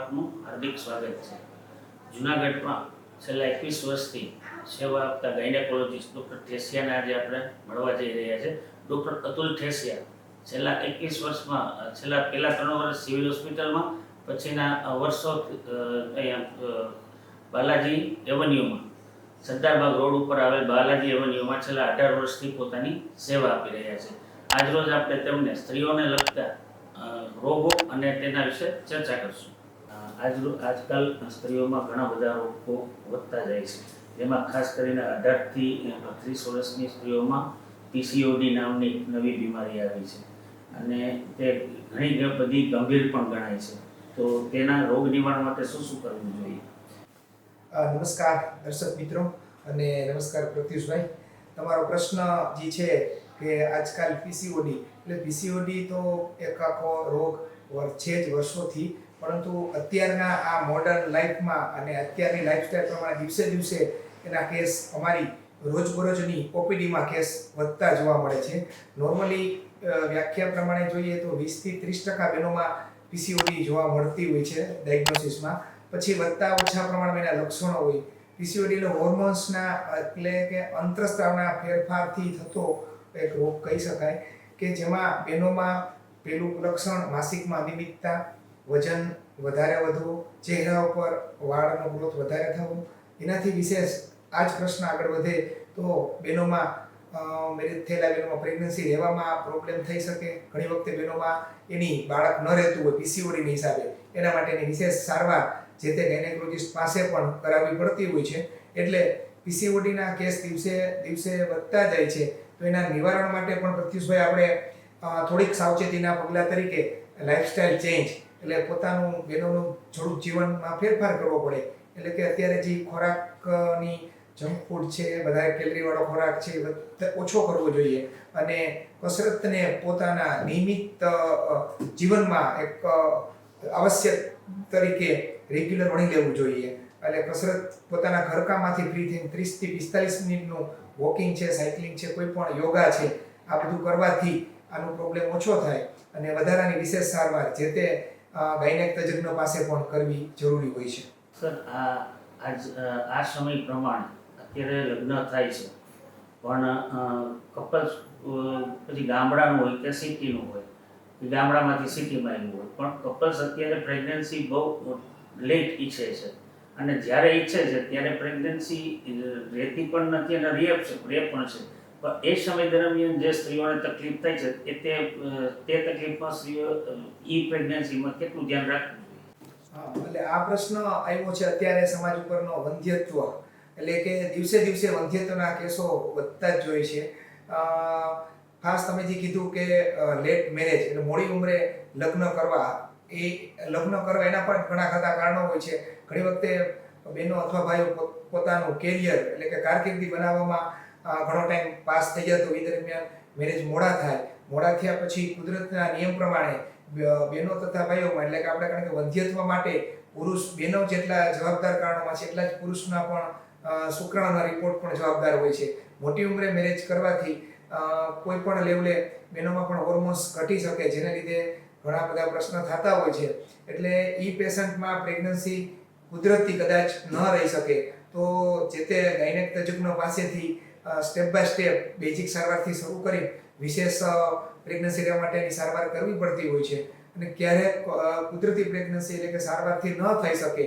આપનું હાર્દિક સ્વાગત છે. જુનાગઢમાં છેલ્લા એકવીસ વર્ષથી સેવા આપતા ગાયનેકોલોજીસ્ટ ડૉક્ટર ઠેસિયાને આજે આપણે મળવા જઈ રહ્યા છે. ડૉક્ટર અતુલ ઠેસિયા છેલ્લા એકવીસ વર્ષમાં, છેલ્લા પહેલા ત્રણ વર્ષ સિવિલ હોસ્પિટલમાં, પછીના વર્ષો અહીંયા બાલાજી એવન્યુમાં, સરદારબાગ રોડ ઉપર આવેલ બાલાજી એવન્યુમાં છેલ્લા અઢાર વર્ષથી પોતાની સેવા આપી રહ્યા છે. આજરોજ આપણે તેમને સ્ત્રીઓને લગતા રોગો અને તેના વિશે ચર્ચા કરશું. અ, આજરો આજકાલ સ્ત્રીઓમાં ઘણા બધા રોગો વધતા જાય છે. જેમાં ખાસ કરીને અઢારથી ત્રીસ વર્ષની સ્ત્રીઓમાં પીસીઓડી નામની નવી બીમારી આવી છે. અને તે ઘણી બધી ગંભીર પણ ગણાય છે. તો તેના રોગ નિવારણ માટે શું શું કરવું જોઈએ? નમસ્કાર દર્શક મિત્રો અને નમસ્કાર પ્રત્યુષભાઈ. તમારો પ્રશ્ન જે છે કે આજકાલ પીસીઓડી એટલે પીસીઓડી તો એક આખો રોગ છે જ વર્ષોથી પરંતુ અત્યારના આ મોડર્ન લાઈફમાં અને અત્યારની લાઈફસ્ટાઈલ પ્રમાણે દિવસે દિવસે એના કેસ અમારી રોજબરોજની ઓપીડીમાં કેસ વધતા જોવા મળે છે. નોર્મલી વ્યાખ્યા પ્રમાણે જોઈએ તો વીસથી ત્રીસ ટકા બહેનોમાં પીસીઓડી જોવા મળતી હોય છે ડાયગ્નોસિસમાં પછી વધતા ઓછા પ્રમાણમાં એના લક્ષણો હોય. પીસીઓડી એટલે હોર્મોન્સના એટલે કે અંતરસ્ત્રાવના ફેરફારથી થતો એક રોગ કહી શકાય કે જેમાં બહેનોમાં પેલું લક્ષણ માસિકમાં અનિયમિતતા વજન વધારે વધવું, ચહેરા ઉપર વાળનો ગ્રોથ વધારે થવો, એનાથી વિશેષ આ જ પ્રશ્ન આગળ વધે તો બહેનોમાં મેરેજ થયેલા બહેનોમાં પ્રેગ્નન્સી રહેવામાં પ્રોબ્લેમ થઈ શકે. ઘણી વખતે બહેનોમાં એની બાળક ન રહેતું હોય, પીસીઓડીની હિસાબે. એના માટેની વિશેષ સારવાર જે તે ગાયનેકોલોજીસ્ટ પાસે પણ કરાવવી પડતી હોય છે. એટલે પીસીઓડીના કેસ દિવસે દિવસે વધતા જાય છે. તો એના નિવારણ માટે પણ પ્રત્યુષભાઈ, આપણે થોડીક સાવચેતીના પગલાં તરીકે લાઇફસ્ટાઇલ ચેન્જ એટલે પોતાનું બહેનોનું થોડુંક જીવનમાં ફેરફાર કરવો પડે. એટલે કે અત્યારે જે ખોરાકની જંક ફૂડ છે વધારે કેલરીવાળો ખોરાક છે ઓછો કરવો જોઈએ. અને કસરતને પોતાના નિયમિત જીવનમાં એક આવશ્યક તરીકે રેગ્યુલર વણી લેવું જોઈએ. એટલે કસરત પોતાના ઘરકામાંથી ફ્રી થઈને ત્રીસથી પિસ્તાલીસ મિનિટનું વોકિંગ છે સાયકલિંગ છે, કોઈ પણ યોગા છે, આ બધું કરવાથી આનો પ્રોબ્લેમ ઓછો થાય. અને વધારાની વિશેષ સારવાર, જે તે ગાયનેક તજજ્ઞ પાસે પણ કરવી જરૂરી હોય છે. સર, આ આ સમય પ્રમાણે અત્યારે લગ્ન થાય છે. પણ કપલ્સ પછી ગામડાનું હોય કે સિટીનું હોય કે ગામડામાંથી સિટીમાં આવ્યું હોય. પણ કપલ્સ અત્યારે પ્રેગ્નન્સી બહુ લેટ ઈચ્છે છે. અને જ્યારે ઈચ્છે છે, ત્યારે પ્રેગ્નન્સી રહેતી પણ નથી અને રેપ છે રેપ પણ છે. એ સમય દરમિયાન જે સ્ત્રીઓને તકલીફ થાય છે, એ તે તે તકલીફમાં સ્ત્રીઓ, ઈ પ્રેગ્નન્સીમાં કેટલું ધ્યાન રાખવું એટલે આ પ્રશ્ન આવ્યો છે અત્યારે સમાજ ઉપરનો વંધ્યત્વ. એટલે કે દિવસે દિવસે વંધ્યત્વના કેસો વધતા જ જોઈએ છે. ખાસ તમે જે કીધું કે લેટ મેરેજ એટલે મોડી ઉંમરે લગ્ન કરવા, એ લગ્ન કરવા એના પણ ઘણા ખરા કારણો હોય છે. ઘણી વખતે બહેનો અથવા ભાઈઓ પોતાનું કેરિયર એટલે કે કારકિર્દી બનાવવામાં ઘણો ટાઈમ પાસ થઈ જતો. એ દરમિયાન મેરેજ મોડા થાય. મોડા થયા પછી કુદરતના નિયમ પ્રમાણે બહેનો તથા ભાઈઓમાં, એટલે કે આપણે કારણ કે વંધ્યત્વ માટે પુરુષ, બહેનો જેટલા જવાબદાર કારણોમાં છે એટલા જ પુરુષના પણ શુક્રાણુના રિપોર્ટ પણ જવાબદાર હોય છે. મોટી ઉંમરે મેરેજ કરવાથી કોઈ પણ લેવલે બહેનોમાં પણ હોર્મોન્સ ઘટી શકે, જેને લીધે ઘણા બધા પ્રશ્ન થતા હોય છે. એટલે એ પેશન્ટમાં પ્રેગ્નન્સી કુદરતી કદાચ ન રહી શકે. તો જે તે ગાયનેક તજજ્ઞ પાસેથી સ્ટેપ બાય સ્ટેપ બેઝિક સારવારથી શરૂ કરી વિશેષ પ્રેગ્નન્સી રહેવા માટેની સારવાર કરવી પડતી હોય છે. અને ક્યારેક કુદરતી પ્રેગ્નન્સી એટલે કે સારવારથી ન થઈ શકે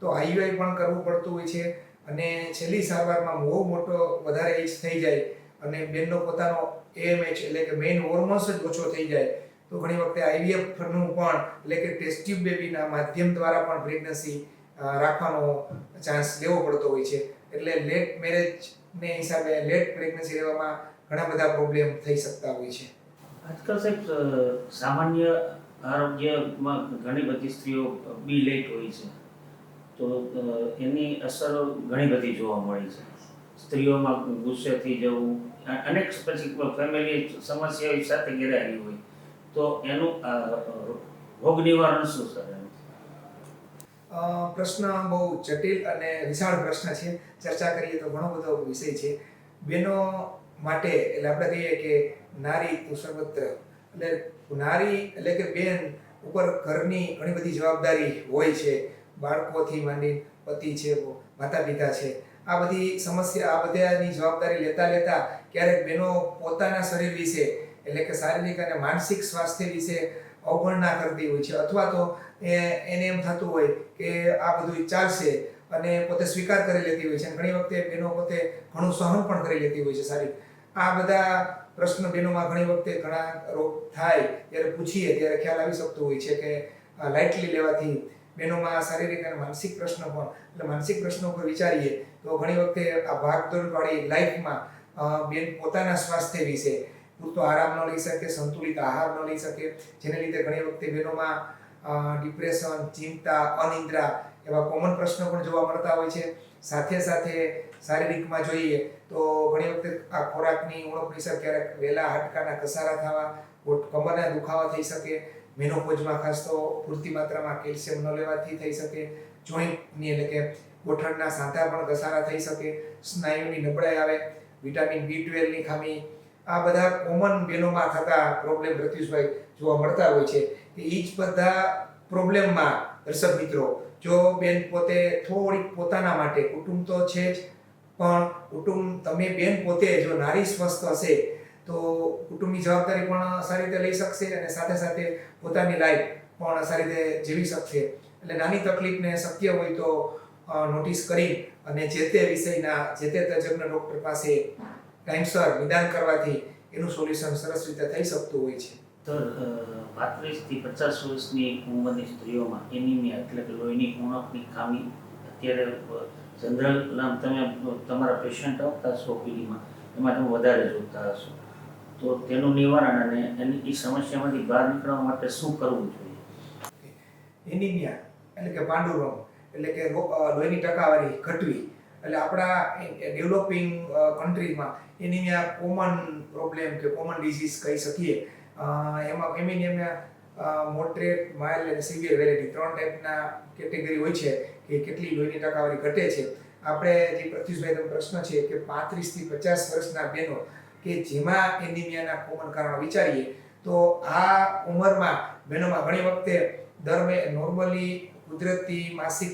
તો આઈયુઆઈ પણ કરવું પડતું હોય છે. અને છેલ્લી સારવારમાં બહુ મોટો વધારે એજ થઈ જાય અને બેનનો પોતાનો એએમએચ એટલે કે મેઇન હોર્મોન્સ જ ઓછો થઈ જાય. તો ઘણી વખતે આઈવીએફનું પણ એટલે કે ટેસ્ટ્યુબ બેબીના માધ્યમ દ્વારા પણ પ્રેગ્નન્સી રાખવાનો ચાન્સ લેવો પડતો હોય છે. એટલે લેટ મેરેજને હિસાબે લેટ પ્રેગ્નન્સી લેવામાં ઘણા બધા પ્રોબ્લેમ થઈ શકતા હોય છે. આજકાલ સાહેબ સામાન્ય આરોગ્યમાં ઘણી બધી સ્ત્રીઓ બી લેટ હોય છે. તો એની અસરો ઘણી બધી જોવા મળી છે. સ્ત્રીઓમાં ગુસ્સે થઈ જવું અનેક પછી ફેમિલી સમસ્યાઓ સાથે ઘેરાયેલી હોય. તો એનું ભોગ નિવારણ શું સર પ્રશ્ન બહુ જટિલ અને વિશાળ પ્રશ્ન છે. ચર્ચા કરીએ તો ઘણો બધો વિષય છે. બેનો માટે એટલે આપણે કહીએ કે નારી તું સર્વત્ર. એટલે નારી એટલે કે બેન ઉપર ઘરની ઘણી બધી જવાબદારી હોય છે. બાળકોથી માંડી પતિ છે માતા પિતા છે. આ બધી સમસ્યા, આ બધાની જવાબદારી લેતા લેતા ક્યારેક બહેનો પોતાના શરીર વિશે એટલે કે શારીરિક અને માનસિક સ્વાસ્થ્ય વિશે અવગણના કરતી હોય છે. અથવા તો એને એમ થતું હોય કે આ બધું ચાલશે અને પોતે સ્વીકાર કરી લેતી હોય છે. અને ઘણી વખતે બહેનો પોતે ઘણું સહન પણ કરી લેતી હોય છે સારી. આ બધા પ્રશ્ન બહેનોમાં ઘણી વખતે ઘણા રોગ થાય ત્યારે પૂછીએ, ત્યારે ખ્યાલ આવી શકતો હોય છે કે લાઇટલી લેવાથી બહેનોમાં શારીરિક અને માનસિક પ્રશ્નો પણ, એટલે માનસિક પ્રશ્નો પર વિચારીએ તો ઘણી વખતે આ ભાગદોડવાળી લાઈફમાં બેન પોતાના સ્વાસ્થ્ય વિશે પૂરતો આરામ ન લઈ શકે, સંતુલિત આહાર ન લઈ શકે. જેને લીધે ઘણી વખતે બહેનોમાં ડિપ્રેશન ચિંતા, અનિદ્રા એવા કોમન પ્રશ્નો પણ જોવા મળતા હોય છે. સાથે સાથે શારીરિકમાં જોઈએ તો ઘણી વખતે આ ખોરાકની ઉણપ અસર ક્યારેક વહેલા હાડકાના ઘસારા થવા કમરના દુખાવા થઈ શકે. મેનોપોઝમાં ખાસ તો પૂરતી માત્રામાં કેલ્શિયમ ન લેવાથી થઈ શકે. જોઈન્ટની એટલે કે ગોઠણના સાંધા પણ ઘસારા થઈ શકે. સ્નાયુની નબળાઈ આવે. વિટામિન બી ટ્વેલ્વની ખામી આ બધા કોમન બહેનોમાં થતા પ્રોબ્લેમ રતીશભાઈ જોવા મળતા હોય છે. કે એ જ બધા પ્રોબ્લેમમાં દર્શક મિત્રો, જો બેન પોતે થોડીક પોતાના માટે કુટુંબ તો છે જ, પણ કુટુંબ તમે બેન પોતે જો નારી સ્વસ્થ હશે, તો કુટુંબની જવાબદારી પણ સારી રીતે લઈ શકશે અને સાથે સાથે પોતાની લાઈફ પણ સારી રીતે જીવી શકશે. એટલે નાની તકલીફને શક્ય હોય તો નોટિસ કરી અને જે તે વિષયના, જે તે તજજ્ઞ ડૉક્ટર પાસે ટાઈમસર નિદાન કરવાથી એનું સોલ્યુશન સરસ રીતે થઈ શકતું હોય છે. તો પાંત્રીસથી પચાસ વર્ષની ઉંમરની સ્ત્રીઓમાં એનિમિયા એટલે કે લોહીની ઉણપની ખામી અત્યારે જનરલ નામ તમે તમારા પેશન્ટ આવતા છો પીડીમાં એમાં તમે વધારે જોતા હશો. તો તેનું નિવારણ અને એની એ સમસ્યામાંથી બહાર નીકળવા માટે શું કરવું જોઈએ? એનિમિયા એટલે કે પાંડુરોગ એટલે કે લોહીની ટકાવારી ઘટવી. એટલે આપણા ડેવલપિંગ કન્ટ્રીમાં એની ત્યાં કોમન પ્રોબ્લેમ કે કોમન ડિઝીઝ કહી શકીએ. એમાં એમિનિયમના મોટરેટ માઇલ્ડ અને સિવિયર વેરાયટી ત્રણ ટાઈપના કેટેગરી હોય છે કે કેટલી લોહીની ટકાવારી ઘટે છે. આપણે જે પ્રત્યુષભાઈ તમે પ્રશ્ન છે કે પાંત્રીસથી પચાસ વર્ષના બહેનો કે જેમાં એનિમિયાના કોમન કારણો વિચારીએ, તો આ ઉંમરમાં બહેનોમાં ઘણી વખતે દર નોર્મલી કુદરતી માસિક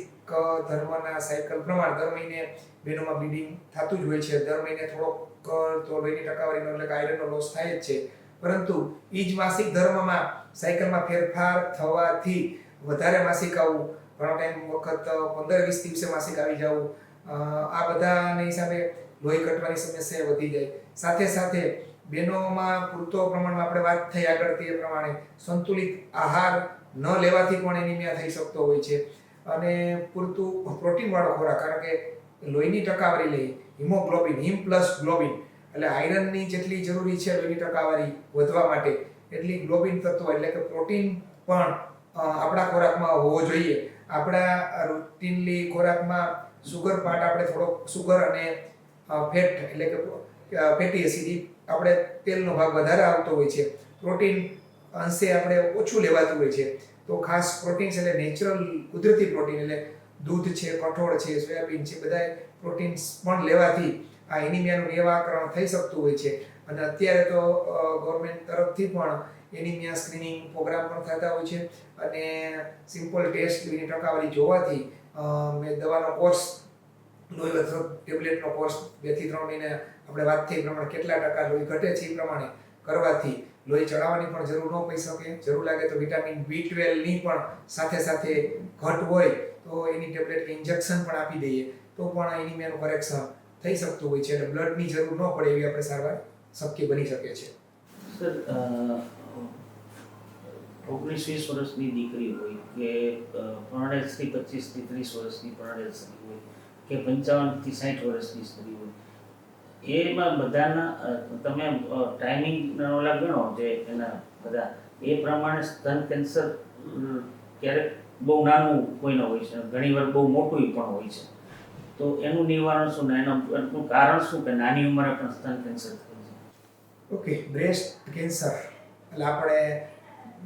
ધર્મના સાયકલ પ્રમાણે દર મહિને બહેનોમાં બ્લીડિંગ થતું જ હોય છે. દર મહિને થોડોક તો લોહીની ટકાવારીનો એટલે કે આયરનનો લોસ થાય જ છે. પરંતુ એ જ માસિક ધર્મમાં સાયકલમાં ફેરફાર થવાથી વધારે માસિક આવવું ઘણો ટાઈમ વખત પંદર વીસ દિવસે માસિક આવી જવું આ બધાને હિસાબે લોહી ઘટવાની સમસ્યા વધી જાય. સાથે સાથે બહેનોમાં પૂરતો પ્રમાણમાં આપણે વાત થઈ આગળ તે પ્રમાણે સંતુલિત આહાર ન લેવાથી પણ એનિમિયા થઈ શકતો હોય છે. અને પૂરતું પ્રોટીનવાળો ખોરાક, કારણ કે લોહીની ટકાવારી લઈએ હિમોગ્લોબિન, હિમ પ્લસ ગ્લોબિન, એટલે આયરનની જેટલી જરૂરી છે લોહીની ટકાવારી વધવા માટે, એટલી ગ્લોબિન તત્વ, એટલે કે પ્રોટીન પણ આપણા ખોરાકમાં હોવો જોઈએ. આપણા રૂટીનલી ખોરાકમાં સુગર પાર્ટ આપણે થોડોક સુગર અને ફેટ એટલે કે ફેટી એસિડ આપણે તેલનો ભાગ વધારે આવતો હોય છે. પ્રોટીન અંશે આપણે ઓછું લેવાતું હોય છે. તો ખાસ પ્રોટીન્સ એટલે નેચરલ કુદરતી પ્રોટીન એટલે દૂધ છે, કઠોળ છે, સોયાબીન છે બધા પ્રોટીન્સ પણ લેવાથી આ એનિમિયાનું નિવારણ થઈ શકતું હોય છે. અને અત્યારે તો ગવર્મેન્ટ તરફથી પણ એનિમિયા સ્ક્રીનિંગ પ્રોગ્રામ પણ થતા હોય છે. અને સિમ્પલ ટેસ્ટ એની ટકાવારી જોવાથી મેં દવાનો કોર્સ લોહી ટેબ્લેટનો કોર્સ બેથી ત્રણ મહિને આપણે વાત થઈ પ્રમાણે કેટલા ટકા લોહી ઘટે છે એ પ્રમાણે કરવાથી લોહી ચડાવવાની પણ જરૂર ન પડી શકે. જરૂર લાગે તો વિટામિન બી ટ્વેલ્વની પણ સાથે સાથે ઘટ હોય તો એની ટેબ્લેટ કે ઇન્જેક્શન પણ આપી દઈએ. તો પણ એનિમિયાનું કરેક્શન થઈ શકતું હોય છે એટલે બ્લડની જરૂર ન પડે એવી આપણે સારવાર શક્ય બની શકે છે. સર ઓગણીસ વીસ વર્ષની દીકરી હોય કે પરણેજથી પચીસથી ત્રીસ વર્ષની પરણેજ સ્ત્રી હોય કે પંચાવનથી સાઠ વર્ષની સ્ત્રી હોય એમાં બધાના તમે ટાઈમિંગ ઓલા ગણો જે એના બધા. એ પ્રમાણે સ્તન કેન્સર ક્યારેક બહુ નાનું કોઈનો હોય છે. ઘણીવાર બહુ મોટું પણ હોય છે. તો એનું નિવારણ શું? ને એનું કારણ શું કે નાની ઉંમરે પણ સ્તન કેન્સર થાય છે? ઓકે બ્રેસ્ટ કેન્સર એટલે આપણે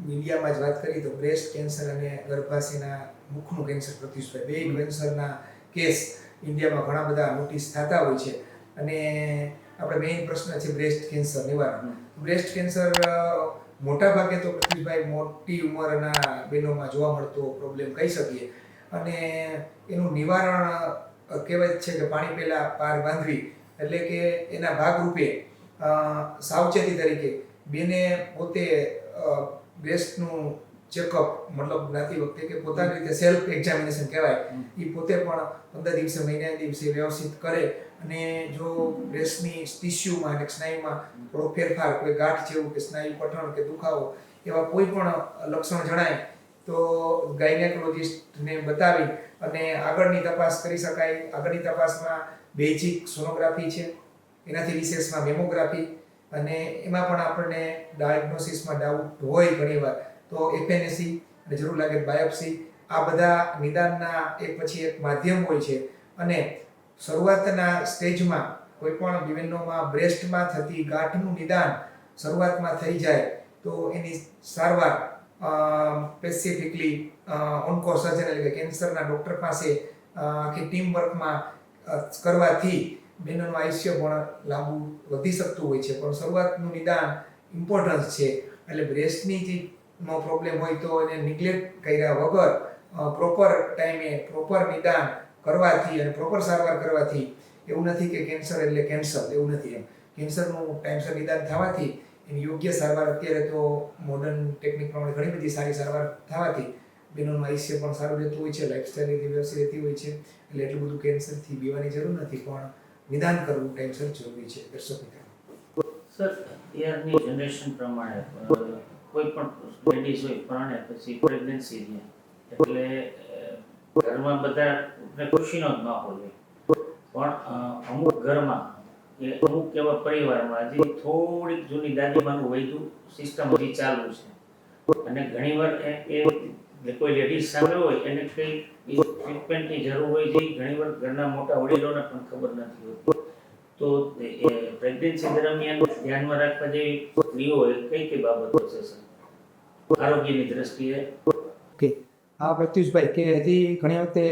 મીડિયામાં જ વાત કરી તો બ્રેસ્ટ કેન્સર અને ગર્ભાશયના મુખનું કેન્સર પ્રતિષ્ઠા બે કેન્સરના કેસ ઇન્ડિયામાં ઘણા બધા નોટિસ થતા હોય છે. અને આપણે મેઇન પ્રશ્ન છે બ્રેસ્ટ કેન્સર નિવારણ બ્રેસ્ટ કેન્સર મોટા ભાગે તો પૃથ્વીભાઈ મોટી ઉંમરના બહેનોમાં જોવા મળતો પ્રોબ્લેમ કહી શકીએ. અને એનું નિવારણ કહેવાય છે કે પાણી પહેલાં પાર બાંધવી. એટલે કે એના ભાગરૂપે સાવચેતી તરીકે બેને પોતે બ્રેસ્ટનું ચેકઅપ મતલબ જ્ઞાતિ વખતે કે પોતાની રીતે સેલ્ફ એક્ઝામિનેશન કહેવાય એ પોતે પણ પંદર દિવસે મહિના દિવસે વ્યવસ્થિત કરે. અને જો બ્રેસ્ટની ટિશ્યુમાં અને સ્નાયુમાં થોડો ફેરફાર, કોઈ ગાંઠ જેવું કે સ્નાયુ પઠણ કે દુખાવો, એવા કોઈ પણ લક્ષણ જણાય, તો ગાયનેકોલોજિસ્ટને બતાવી અને આગળની તપાસ કરી શકાય. આગળની તપાસમાં બેઝિક સોનોગ્રાફી છે, એનાથી વિશેષમાં મેમોગ્રાફી, અને એમાં પણ આપણને ડાયગ્નોસિસમાં ડાઉટ હોય ઘણીવાર તો એફએનએસી અને જરૂર લાગે બાયોપ્સી, આ બધા નિદાનના એક પછી એક માધ્યમ હોય છે. અને શરૂઆતના સ્ટેજમાં કોઈ પણ બિવેનોમાં બ્રેસ્ટમાં થતી ગાંઠનું નિદાન શરૂઆતમાં થઈ જાય તો એની સારવાર સ્પેસિફિકલી ઓન્કો સર્જન એટલે કે કેન્સરના ડૉક્ટર પાસે કે ટીમ વર્કમાં કરવાથી બહેનોનું આયુષ્ય પણ લાંબુ વધી શકતું હોય છે. પણ શરૂઆતનું નિદાન ઇમ્પોર્ટન્સ છે. એટલે બ્રેસ્ટની જે નો પ્રોબ્લેમ હોય તો એને નિગ્લેક્ટ કર્યા વગર પ્રોપર ટાઈમે પ્રોપર નિદાન કરવાથી અને પ્રોપર સારવાર કરવાથી એવું નથી કે કેન્સર એટલે કેન્સર એવું નથી એમ. કેન્સરનું ટાઈમસર નિદાન થવાથી એની યોગ્ય સારવાર અત્યારે તો મોડર્ન ટેકનિક પ્રમાણે ઘણી બધી સારી સારવાર થવાથી બહેનોનું આયુષ્ય પણ સારું રહેતું હોય છે લાઇફસ્ટાઈલ રીતે વ્યવસ્થિત રહેતી હોય છે, એટલે એટલું બધું કેન્સરથી બીવાની જરૂર નથી, પણ નિદાન કરવું ટાઈમસર જરૂરી છે, દર્શક મિત્રો. સર અત્યારની જનરેશન પ્રમાણે કોઈ પણ લેડીઝ હોય, પરણે, પછી પ્રેગ્નન્સી એટલે ઘરમાં બધા ખુશીનો જ માહોલ હોય પણ અમુક ઘરમાં કે અમુક એવા પરિવારમાં હજી થોડીક જૂની દાદીમાનું વૈદું સિસ્ટમ હજી ચાલુ છે. અને ઘણીવાર એ કોઈ લેડીઝ સામે હોય એને કઈ ટ્રીટમેન્ટની જરૂર હોય ઘણી ઘણીવાર ઘરના મોટા વડીલોને પણ ખબર નથી હોતી. તો પ્રેગ્નન્સી દરમિયાન ધ્યાનમાં રાખવા જેવી સ્ત્રીઓ કઈ કઈ બાબતો છે, સર? આરોગ્યની દ્રષ્ટિએ? ઓકે. હા પ્રત્યુષભાઈ કે હજી ઘણી વખતે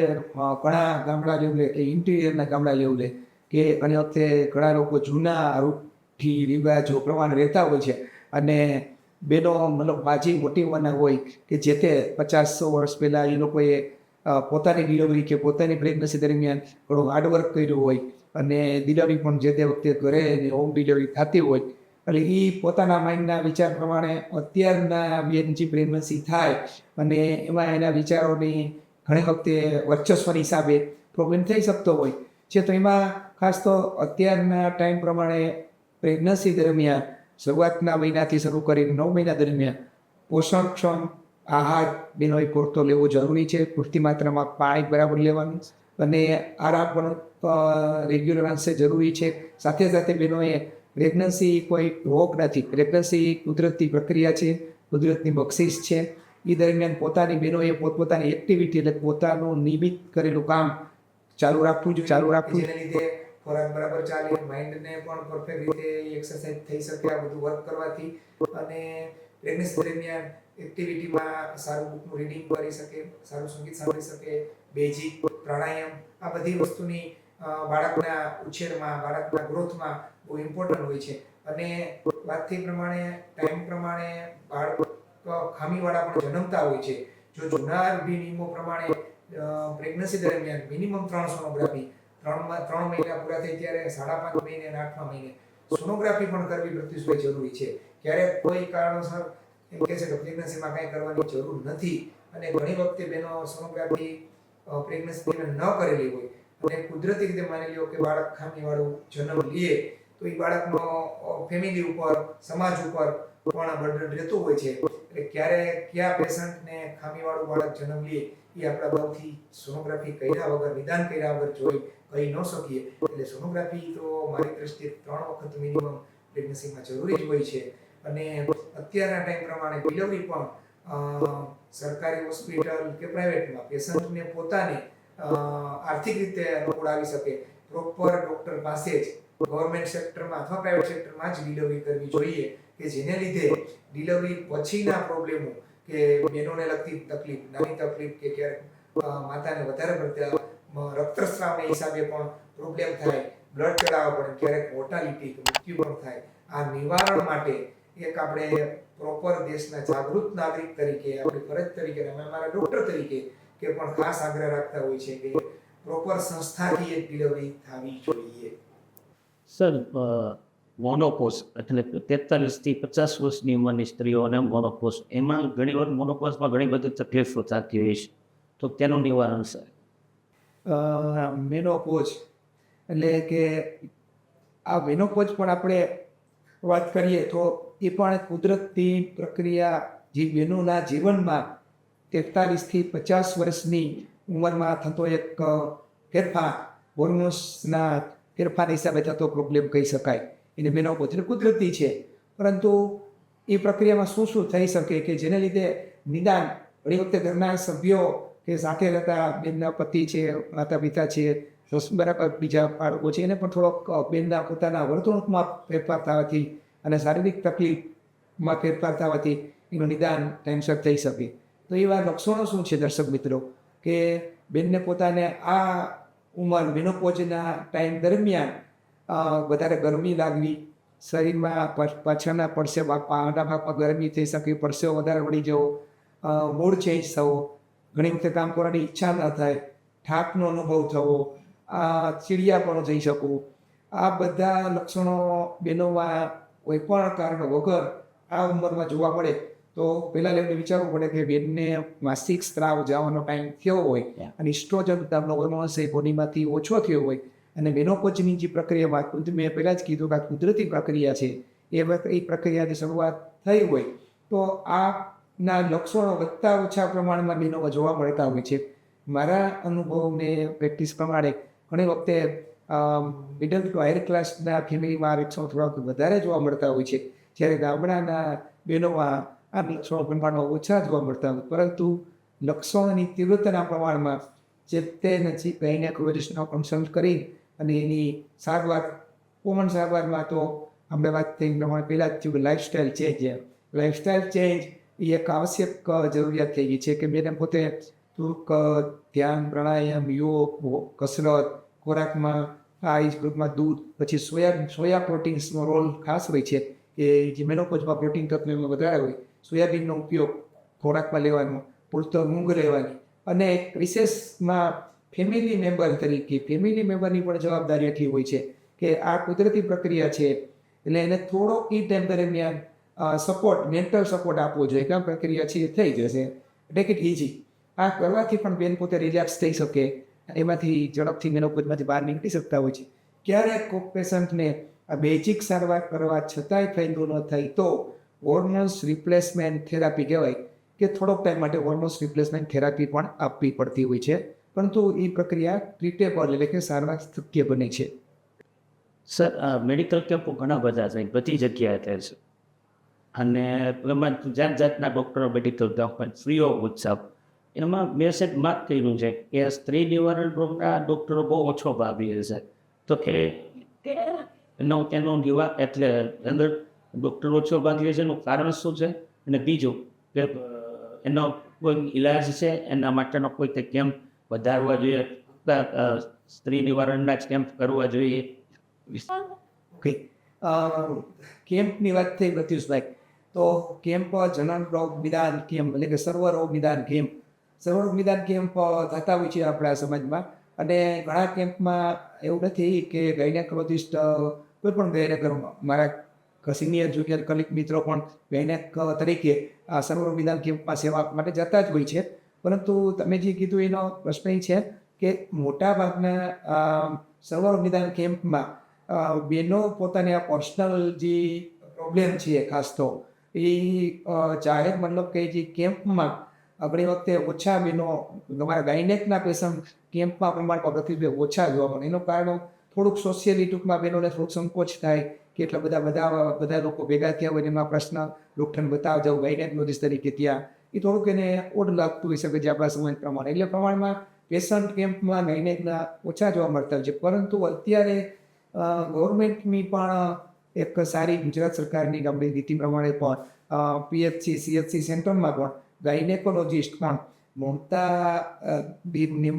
ઘણા ગામડા જેવું લે કે ઇન્ટિરિયરના ગામડા જેવું લે કે ઘણી વખતે ઘણા લોકો જૂના રૂઢી રિવાજો, પ્રમાણે રહેતા હોય છે અને બેનો મતલબ બાજી મોટી ઉંમરના હોય કે જે તે પચાસ સો વર્ષ પહેલાં એ લોકોએ પોતાની ડિલિવરી કે પોતાની પ્રેગ્નન્સી દરમિયાન ઘણું હાર્ડવર્ક કર્યું હોય અને ડિલિવરી પણ જે તે વખતે ઘરે હોમ ડિલિવરી થતી હોય એટલે એ પોતાના માઇન્ડના વિચાર પ્રમાણે અત્યારના બેનજી પ્રેગ્નન્સી થાય અને એમાં એના વિચારોની ઘણી વખતે વર્ચસ્વની હિસાબે પ્રોબ્લેમ થઈ શકતો હોય. છે તો એમાં ખાસ તો અત્યારના ટાઈમ પ્રમાણે પ્રેગ્નન્સી દરમિયાન, શરૂઆતના મહિનાથી શરૂ કરીને નવ મહિના દરમિયાન પોષણક્ષમ આહાર બેનોએ પૂરતો લેવો જરૂરી છે. પૂરતી માત્રામાં પાણી બરાબર લેવાનું અને આરામ પણ રેગ્યુલર અંશે જરૂરી છે. સાથે સાથે બહેનોએ પ્રેગ્નન્સી કોઈ રોગ નથી. પ્રેગ્નન્સી કુદરતી પ્રક્રિયા છે, કુદરતની બક્ષિસ છે. એ દરમિયાન પોતાની બહેનોએ પોતપોતાની એક્ટિવિટી એટલે પોતાનું નિયમિત કરેલું કામ ચાલુ રાખવું જોઈએ, ચાલુ રાખવું લીધે ખોરાક બરાબર ચાલે માઇન્ડને પણ પરફેક્ટ રીતે એક્સરસાઇઝ થઈ શકે, આ બધું વર્ક કરવાથી. અને પ્રેગ્નન્સી દરમિયાન એક્ટિવિટીમાં સારું બુકનું રીડિંગ કરી શકે, સારું સંગીત સાંભળી શકે, બેઝિક પ્રાણાયામ, આ બધી વસ્તુની બાળકના ઉછેરમાં, બાળકના ગ્રોથમાં બહુ ઇમ્પોર્ટન્ટ હોય છે. અને વાતથી પ્રમાણે ટાઈમ પ્રમાણે બાળક ખામીવાળા પણ જન્મતા હોય છે. જો જૂના રૂઢી નિયમો પ્રમાણે પ્રેગ્નન્સી દરમિયાન મિનિમમ ત્રણ સોનોગ્રાફી ત્રણમાં ત્રણ મહિના પૂરા થાય ત્યારે સાડા પાંચ મહિને અને આઠમા મહિને. સોનોગ્રાફી પણ કરવી પ્રત્યુષભાઈ જરૂરી છે. ક્યારેક કોઈ કારણોસર એમ કહે છે કે પ્રેગ્નન્સીમાં કાંઈ કરવાની જરૂર નથી. અને ઘણી વખતે બહેનો સોનોગ્રાફી પ્રેગ્નન્સી ન કરેલી હોય. અને કુદરતી રીતે માની લ્યો કે બાળક ખામીવાળું જન્મ લે. તો એ બાળકનો ફેમિલી ઉપર, સમાજ ઉપર પણ બર્ડન રહેતું હોય છે. એટલે ક્યારે કયા પેશન્ટને ખામીવાળું બાળક જન્મ લે એ આપણે અગાઉથી સોનોગ્રાફી કર્યા વગર, નિદાન કર્યા વગર જોઈ કહી ન શકીએ. એટલે સોનોગ્રાફી તો મારી દ્રષ્ટિએ ત્રણ વખત મિનિમમ પ્રેગ્નન્સીમાં જરૂરી જ હોય છે. અને અત્યારના ટાઈમ પ્રમાણે ડિલિવરી પણ સરકારી હોસ્પિટલ કે પ્રાઇવેટમાં પેશન્ટને પોતાને આર્થિક રીતે અનુકૂળ આવી શકે. પ્રોપર ડૉક્ટર પાસે જ ગવર્મેન્ટ સેક્ટરમાં અથવા પ્રાઇવેટ સેક્ટરમાં જ ડિલિવરી કરવી જોઈએ કે જેને લીધે ડિલિવરી પછીના પ્રોબ્લેમો કે બહેનોને લગતી તકલીફ, નાની તકલીફ કે ક્યારેક માતાને વધારે પડતા રક્તસ્રાવને હિસાબે પણ પ્રોબ્લેમ થાય બ્લડ ચડાવવા પડે, ક્યારેક મોર્ટાલિટી મૃત્યુ પણ થાય. આ નિવારણ માટે એક આપણે પ્રોપર દેશના જાગૃત નાગરિક તરીકે, આપણી ફરજ તરીકે અમે અમારા ડૉક્ટર તરીકે કે પણ ખાસ આગ્રહ રાખતા હોય છે કે પ્રોપર સંસ્થાકીય ડિલિવરી થવી જોઈએ. સર મોનોપોસ એટલે તેતાલીસથી પચાસ વર્ષની ઉંમરની સ્ત્રીઓને મોનોપોસ એમાં ઘણી વાર મોનોપોસમાં ઘણી બધી તકલીફો થતી હોય છે. તો તેનું નિવારણ, સર? મેનોપોઝ એટલે કે આ મેનોપોઝ પણ આપણે વાત કરીએ તો એ પણ કુદરતી પ્રક્રિયા જે બહેનોના જીવનમાં તેતાલીસથી પચાસ વર્ષની ઉંમરમાં થતો એક ફેરફાર. હોર્મોન્સના ફેરફાર હિસાબે થતો પ્રોબ્લેમ કહી શકાય. એને મેનોપોઝ કુદરતી છે. પરંતુ એ પ્રક્રિયામાં શું શું થઈ શકે કે જેને લીધે નિદાન, ઘણી વખતે ઘરના સભ્યો કે સાથે રહેતા બેનના પતિ છે માતા પિતા છે બરાબર બીજા બાળકો છે, એને પણ થોડોક બેનના પોતાના વર્તણૂકમાં ફેરફાર થવાથી અને શારીરિક તકલીફમાં ફેરફાર થવાથી એનું નિદાન ટાઈમસર થઈ શકે. તો એવા લક્ષણો શું છે દર્શક મિત્રો? કે બેનને પોતાને આ ઉંમર મેનોપોઝના ટાઈમ દરમિયાન વધારે ગરમી લાગવી, શરીરમાં પાછળના પડશે પાડા ભાગમાં ગરમી થઈ શકે, પરસેવો વધારે વળી જવો મૂળ ચેન્જ થવો, ઘણી વખતે કામ કરવાની ઈચ્છા ન થાય, થાકનો અનુભવ થવો આ ચીડિયાપણું થઈ શકવું. આ બધા લક્ષણો બહેનોમાં કોઈ પણ કારણ વગર આ ઉંમરમાં જોવા મળે. તો પહેલાં એમને વિચારવું પડે કે બેનને માસિક સ્ત્રાવ જવાનો ટાઈમ થયો હોય અને ઇસ્ટ્રોજન નામનો હોર્મોન્સ એ બોડીમાંથી ઓછો થયો હોય અને મેનોપોજની જે પ્રક્રિયામાં મેં પહેલાં જ કીધું કે આ કુદરતી પ્રક્રિયા છે એ એ પ્રક્રિયાની શરૂઆત થઈ હોય તો આના લક્ષણો વધતા ઓછા પ્રમાણમાં બહેનોમાં જોવા મળતા હોય છે. મારા અનુભવને પ્રેક્ટિસ પ્રમાણે ઘણી વખતે મિડલ ટુ હાયર ક્લાસના ફેમિલીમાં આ લક્ષણો થોડાક વધારે જોવા મળતા હોય છે. જ્યારે ગામડાના બહેનોમાં આ લક્ષણો પ્રમાણમાં ઓછા જોવા મળતા પરંતુ લક્ષણોની તીવ્રતાના પ્રમાણમાં જે તે નજીક ગાયનેકોલોજીસ્ટનો કન્સલ્ટ કરી અને એની સારવાર, કોમન સારવારમાં તો આપણે વાત થઈ પ્રમાણે પહેલાં જ થયું લાઇફસ્ટાઈલ ચેન્જ છે લાઇફસ્ટાઈલ ચેન્જ એ એક આવશ્યક જરૂરિયાત થઈ ગઈ છે કે બેને પોતે થોડુંક ધ્યાન, પ્રાણાયામ, યોગ, કસરત, ખોરાકમાં, આ ગ્રુપમાં દૂધ, પછી સોયા સોયા પ્રોટીન્સનો રોલ ખાસ હોય છે કે જે મેનોપોઝમાં પ્રોટીન તત્વ એમાં વધારે હોય. સોયાબીનનો ઉપયોગ ખોરાકમાં લેવાનો, પૂરતો ઊંઘ લેવાની અને વિશેષમાં ફેમિલી મેમ્બર તરીકે ફેમિલી મેમ્બરની પણ જવાબદારી એટલી હોય છે કે આ કુદરતી પ્રક્રિયા છે એટલે એને થોડો એ ટાઈમ દરમિયાન સપોર્ટ મેન્ટલ સપોર્ટ આપવો જોઈએ કે આ પ્રક્રિયા છે એ થઈ જશે. ટેક ઇટ ઇઝી આ કરવાથી પણ બેન પોતે રિલેક્સ થઈ શકે. એમાંથી ઝડપથી મેનોપોઝમાંથી બહાર નીકળી શકતા હોય છે. ક્યારેક કોક પેશન્ટને આ બેઝિક સારવાર કરવા છતાંય ફાયદો ન થાય તો હોર્મોન્સ રિપ્લેસમેન્ટ થેરાપી કહેવાય કે થોડોક ટાઈમ માટે હોર્મોન્સ રિપ્લેસમેન્ટ થેરાપી પણ આપવી પડતી હોય છે. પરંતુ એ પ્રક્રિયા ટ્રીટેબલ એટલે કે સારવાર શક્ય બને છે. સર આ મેડિકલ કેમ્પો ઘણા બધા છે બધી જગ્યાએ થાય છે. અને એમાં જાત જાતના ડૉક્ટરો મેડિકલ કેમ્પ ફ્રી ઓફ ઉત્સવ. એમાં મેં માત કર્યું છે કે સ્ત્રી નિવારણ રોગના ડૉક્ટરો બહુ ઓછો ભાવી છે. તો કે એનો એનો નિવા એટલે અંદર ડૉક્ટર ઓછો ભાગ લે છે, એનું કારણ શું છે? અને બીજું કે એનો કોઈ ઈલાજ છે, એના માટેનો કોઈ તે કેમ્પ વધારવા જોઈએ? સ્ત્રી નિવારણના જ કેમ્પ કરવા જોઈએ? ઓકે. કેમ્પની વાત થઈ પ્રત્યુષભાઈ, તો કેમ્પ જનન રોગ નિદાન કેમ્પ, એટલે કે સર્વ રોગ નિદાન કેમ્પ. સર્વ રોગ નિદાન કેમ્પ થતા હોય છે આપણા સમાજમાં. અને ઘણા કેમ્પમાં એવું નથી કે ગાયનેકોલોજિસ્ટ કોઈ પણ ગાયનેક મારા સિનિયર જુનિયર કલિક મિત્રો પણ ગાયનેક તરીકે આ સર્વ વિધાન કેમ્પમાં સેવા માટે જતા જ હોય છે. પરંતુ તમે જે કીધું એનો પ્રશ્ન એ છે કે મોટા ભાગના અ, સર્વ રોગ નિદાન કેમ્પમાં બહેનો પોતાની આ પર્સનલ જે પ્રોબ્લેમ છે ખાસ તો એ જાહેર મતલબ કે જે કેમ્પમાં ઘણી વખતે ઓછા બહેનો તમારા ગાયનેકના પેશન્ટ કેમ્પમાં પ્રમાણ ઓછા જોવા મળે. એનું કારણ થોડુંક સોશિયલી ટૂંકમાં બહેનોને થોડુંક સંકોચ થાય કે એટલા બધા બધા બધા લોકો ભેગા થયા હોય એમાં પ્રશ્ન ડૉક્ટરને બતાવજો ગાયનેકોલોજીસ્ટ તરીકે ત્યાં એ થોડુંક એને ઓડ લાગતું હોય શકે છે આપણા સમય પ્રમાણે. એટલે પ્રમાણમાં પેશન્ટ કેમ્પમાં ગાયનેકના ઓછા જોવા મળતા હોય છે. પરંતુ અત્યારે ગવર્મેન્ટની પણ એક સારી ગુજરાત સરકારની આપણી નીતિ પ્રમાણે પણ પીએચસી સીએચસી સેન્ટરમાં પણ ગાયનેકોલોજીસ્ટ પણ મમતા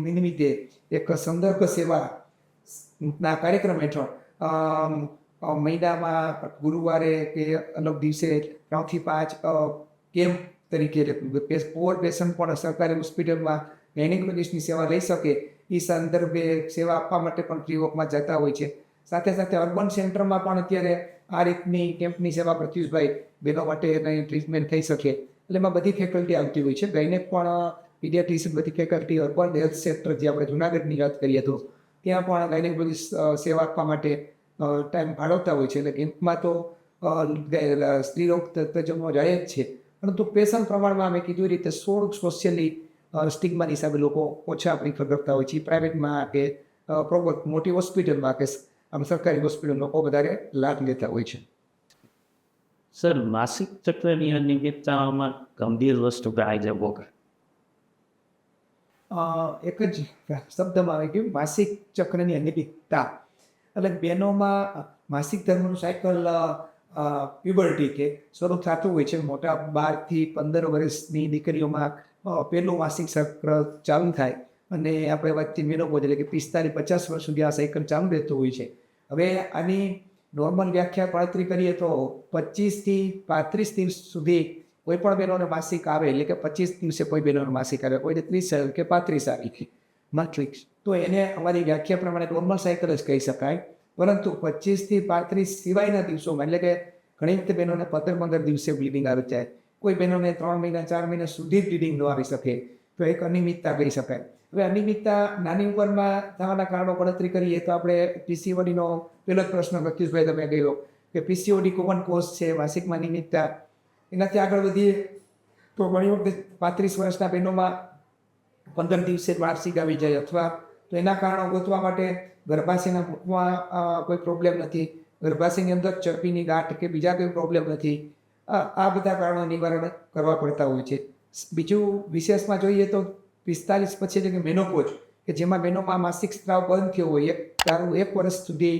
નિમિત્તે એક સંદર્ભ સેવા ના કાર્યક્રમ હેઠળ મહિનામાં ગુરુવારે કે અલગ દિવસે ત્રણથી પાંચ કેમ્પ તરીકે પોર પેશન્ટ પણ સરકારી હોસ્પિટલમાં ગાયનેકોલોજીસ્ટની સેવા લઈ શકે, એ સંદર્ભે સેવા આપવા માટે પણ ફ્રી ઓફમાં જતા હોય છે. સાથે સાથે અર્બન સેન્ટરમાં પણ અત્યારે આ રીતની કેમ્પની સેવા પ્રત્યુષભાઈ બેનો માટે ટ્રીટમેન્ટ થઈ શકે. એટલે એમાં બધી ફેકલ્ટી આવતી હોય છે. ગાયનેક પણ પીડિયાટ્રિશિયન બધી ફેકલ્ટી અર્બન હેલ્થ સેન્ટર જે આપણે જુનાગઢની વાત કરીએ તો, ત્યાં પણ ગાયનેકોલોજી સેવા આપવા માટે ટાઈમ ફાળવતા હોય છે. એટલે ગિફ્ટમાં તો સ્ત્રીરોગ તજજ્ઞો જાય જ છે. પરંતુ પેશન પ્રમાણમાં અમે કીધું એ રીતે સોળ સોશિયલી સ્ટિગમાની હિસાબે લોકો ઓછા પ્રિફર કરતા હોય છે. પ્રાઇવેટમાં કે મોટી હોસ્પિટલમાં કે આમ સરકારી હોસ્પિટલ લોકો વધારે લાભ લેતા હોય છે. સર માસિક ચક્રની અનિયમિતતામાં ગંભીર વસ્તુ ગાય જવો એક જ શબ્દમાં આવે કે માસિક ચક્રની અનિયમિતતા એટલે બહેનોમાં માસિક ધર્મનું સાયકલ પ્યુબર્ટી કે શરૂ થતું હોય છે. મોટા બારથી પંદર વર્ષની દીકરીઓમાં પહેલું માસિક ચક્ર ચાલુ થાય અને આપણે વાતથી મેનોપોઝ એટલે કે પિસ્તાલીસ, પચાસ વર્ષ સુધી આ સાયકલ ચાલુ રહેતું હોય છે. હવે આની નોર્મલ વ્યાખ્યા ગણતરી કરીએ તો પચીસથી પાંત્રીસ દિવસ સુધી કોઈ પણ બહેનોને માસિક આવે. એટલે કે પચીસ દિવસે કોઈ બહેનોને માસિક આવે. કોઈને ત્રીસ કે પાંત્રીસ આવી. માત્રિક તો એને અમારી વ્યાખ્યા પ્રમાણે નોર્મલ સાયકલ જ કહી શકાય. પરંતુ પચીસથી પાંત્રીસ સિવાયના દિવસોમાં, એટલે કે ઘણી બહેનોને પંદર પંદર દિવસે બ્લીડિંગ આવી જાય. કોઈ બહેનોને ત્રણ મહિના, ચાર મહિના સુધી બ્લીડિંગ ન આવી શકે. તો એક અનિયમિતતા કહી શકાય. હવે અનિયમિતતા નાની ઉંમરમાં થવાના કારણો ગણતરી કરીએ તો આપણે પીસીઓડીનો પહેલો પ્રશ્ન પ્રત્યુષભાઈ તમે કહ્યો કે પીસીઓડી કોમન કોઝ છે, માસિકમાં અનિયમિતતા. એનાથી આગળ વધીએ તો ઘણી વખતે પાંત્રીસ વર્ષના બહેનોમાં પંદર દિવસે વાર્ષિક આવી જાય અથવા તો એના કારણો ગોતવા માટે ગર્ભાશયના મુખમાં કોઈ પ્રોબ્લેમ નથી. ગર્ભાશયની અંદર ચરબીની ગાંઠ કે બીજા કોઈ પ્રોબ્લેમ નથી. આ આ બધા કારણો નિવારણ કરવા પડતા હોય છે. બીજું વિશેષમાં જોઈએ તો પિસ્તાલીસ પછી એટલે કે મેનોપોજ કે જેમાં મેનોમાં માસિક સ્ત્રાવ બંધ થયો હોય, એક તારું એક વર્ષ સુધી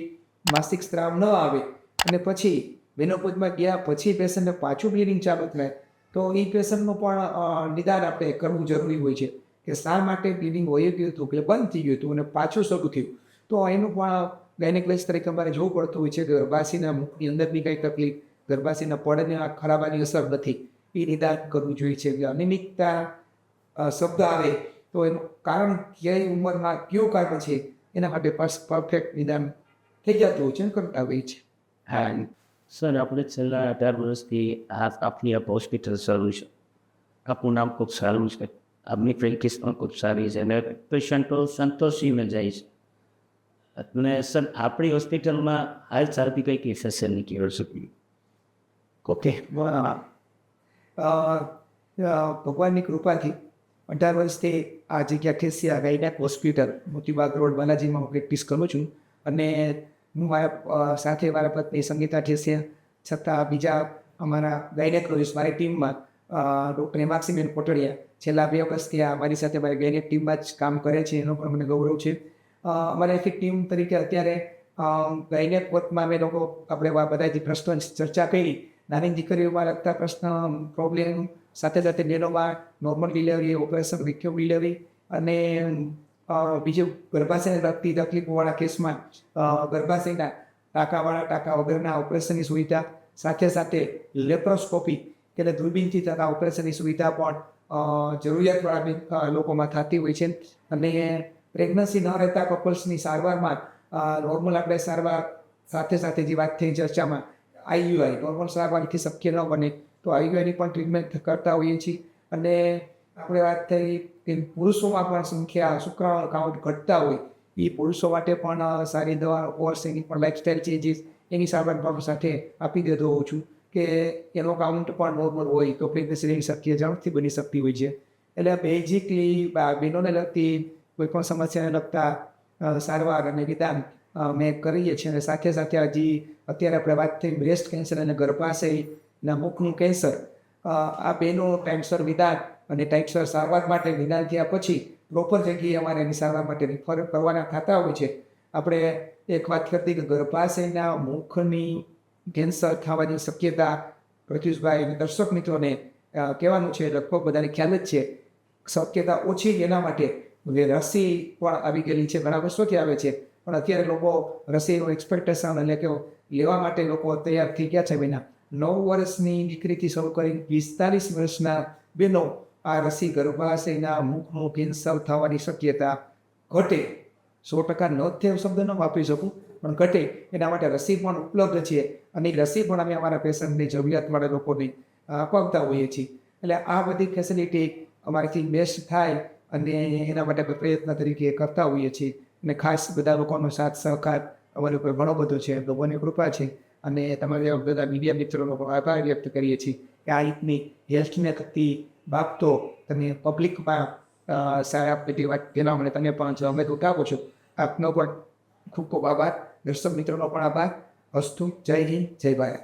માસિક સ્ત્રાવ ન આવે. અને પછી મેનોપોજમાં ગયા પછી પેશન્ટને પાછું બ્લીડિંગ ચાલુ થાય. તો એ પેશન્ટનું પણ નિદાન આપણે કરવું જરૂરી હોય છે. કે શા માટે બ્લીડિંગ વહી ગયું હતું એટલે બંધ થઈ ગયું હતું અને પાછું શરૂ થયું. તો એનું પણ ગાયનેકોલોજીસ્ટ તરીકે અમારે જોવું પડતું હોય છે કે ગર્ભાશયના મુખની અંદરની કંઈ તકલીફ, ગર્ભાશયના પડને ખરાબાની અસર નથી. એ નિદાન કરવું જોઈએ છે. અનિયમિતતા શબ્દ આવે, તો એનું કારણ ક્યાંય ઉંમરમાં કયું કારણ છે, એના માટે પરફેક્ટ નિદાન થઈ જતું હોય છે કરતા હોય છે હા. સર, આપણે છેલ્લા અઢાર વર્ષથી આપની આ હોસ્પિટલ શરૂ છે આપનું નામ ખૂબ સારું છે. આપની પ્રેક્ટિસ પણ ખૂબ સારી છે અને પેશન્ટો મેં જાય છે અને સર આપણી હોસ્પિટલમાં હાલ ચાલતી કંઈક કઈ ફેસિલિટી કેવર છે ઓકે ભગવાનની કૃપાથી અઢાર વર્ષથી આ જગ્યા Khesiya gynaec hospital Motibag road બાલાજીમાં હું પ્રેક્ટિસ કરું છું। અને હું મારા સાથે મારા પત્ની સંગીતા ઠેસિયા છતાં બીજા અમારા ગાયનેકોલોજીસ્ટ મારી ટીમમાં ડૉક્ટર હેમાક્ષીબેન કોટડિયા છેલ્લા બે વર્ષથી આ મારી સાથે મારી ગેરેટ ટીમમાં જ કામ કરે છે એનો પણ મને ગૌરવ છે. અમારી આખી ટીમ તરીકે અત્યારે ગાયનેક વર્કમાં અમે લોકો આપણે બધા જે પ્રશ્નો ચર્ચા કરી. નાની દીકરીઓમાં લગતા પ્રશ્ન પ્રોબ્લેમ સાથે સાથે બહેનોમાં નોર્મલ ડિલિવરી ઓપરેશન વિક્યો ડિલિવરી અને બીજું ગર્ભાશયને લગતી તકલીફોવાળા કેસમાં ગર્ભાશયના ટાંકાવાળા ટાંકા વગરના ઓપરેશનની સુવિધા સાથે સાથે લેપ્રોસ્કોપી એટલે દૂરબીનથી થતા ઓપરેશનની સુવિધા પણ જરૂરિયાતવાળા લોકોમાં થતી હોય છે. અને પ્રેગ્નન્સી ન રહેતા કપલ્સની સારવારમાં નોર્મલ આપણે સારવાર સાથે સાથે જે વાત થઈ ચર્ચામાં, આઈયુઆઈ, નોર્મલ સારવારથી શક્ય ન બને. તો આઈયુઆઈની પણ ટ્રીટમેન્ટ કરતા હોઈએ છીએ. અને આપણે વાત થઈ કે પુરુષોમાં પણ સંખ્યા, શુક્રાણુ કાઉન્ટ ઘટતા હોય, એ પુરુષો માટે પણ સારી દવા કોર્સ એની પણ લાઇફસ્ટાઇલ ચેન્જીસ એની સારવાર પણ સાથે આપી દેતો હોઉં છું. કે એનો કાઉન્ટ પણ નોર્મલ હોય તો પ્રેગ્નન્સી શક્ય ઝડપથી બની શકતી હોય છે. એટલે બેઝિકલી બહેનોને લગતી કોઈ પણ સમસ્યાને લગતા સારવાર અને નિદાન મેં કરીએ છીએ અને સાથે સાથે હજી અત્યારે આપણે વાત થઈ બ્રેસ્ટ કેન્સર અને ગર્ભાશયના મુખનું કેન્સર આ બેનો ટાઈમસર વિધાન અને ટાઈમસર સારવાર માટે નિદાન થયા પછી પ્રોપર જગ્યાએ અમારે એની સારવાર માટે રિફર કરવાના થતા હોય છે. આપણે એક વાત કરતી કે ગર્ભાશયના મુખની કેન્સર થવાની શક્યતા પ્રત્યુષભાઈ અને દર્શક મિત્રોને કહેવાનું છે, લગભગ બધાને ખ્યાલ જ છે. શક્યતા ઓછી એના માટે. રસી પણ આવી ગયેલી છે, ઘણા વર્ષોથી આવે છે. પણ અત્યારે લોકો રસીનું એક્સપેક્ટેશન એટલે કે લેવા માટે લોકો તૈયાર થઈ ગયા છે બેના. નવ વર્ષની દીકરીથી શરૂ કરી પિસ્તાલીસ વર્ષના બહેનો આ રસી ગર્ભાશયના મુખનું કેન્સર થવાની શક્યતા ઘટે. સો ટકા ન થયો શબ્દ ન વાપરી શકું, પણ ઘટે. એના માટે રસી પણ ઉપલબ્ધ છે. અને રસી પણ અમે અમારા પેશન્ટની જરૂરિયાતવાળા લોકોને અપાવતા હોઈએ છીએ. એટલે આ બધી ફેસિલિટી અમારાથી બેસ્ટ થાય અને એના માટે પ્રયત્ન તરીકે કરતા હોઈએ છીએ. અને ખાસ બધા લોકોનો સાથ સહકાર અમારી ઉપર ઘણો બધો છે. લોકોની કૃપા છે. અને તમારે બધા મીડિયા મિત્રોનો પણ આભાર વ્યક્ત કરીએ છીએ કે આ રીતની હેલ્થને થતી બાબતો તમે પબ્લિકમાં સારા પેટી વાત જેના મને તમે પણ જો અમે ઉઠાવો છો. આપનો પણ ખૂબ ખૂબ આભાર. દર્શક મિત્રોનો પણ આભાર. અસ્તુ, જય હિન્દ, જય ભારત.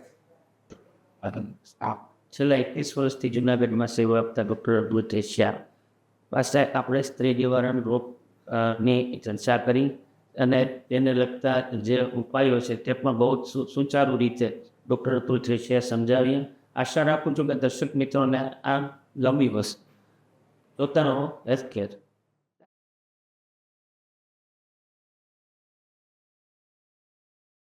છેલ્લા એકવીસ વર્ષથી જુનાગઢમાં સેવા આપતા ડૉક્ટર અબ્દુલ એશિયા પાસે આપણે સ્ત્રી નિવારણ રોગની ચર્ચા કરી અને તેને લગતા જે ઉપાયો છે તે પણ બહુ સુચારુ રીતે ડૉક્ટર અતુલ એશિયા સમજાવ્યા આશા રાખું છું કે દર્શક મિત્રોને આ ગમી વસ્તુ, પોતાનો હેલ્થ કેર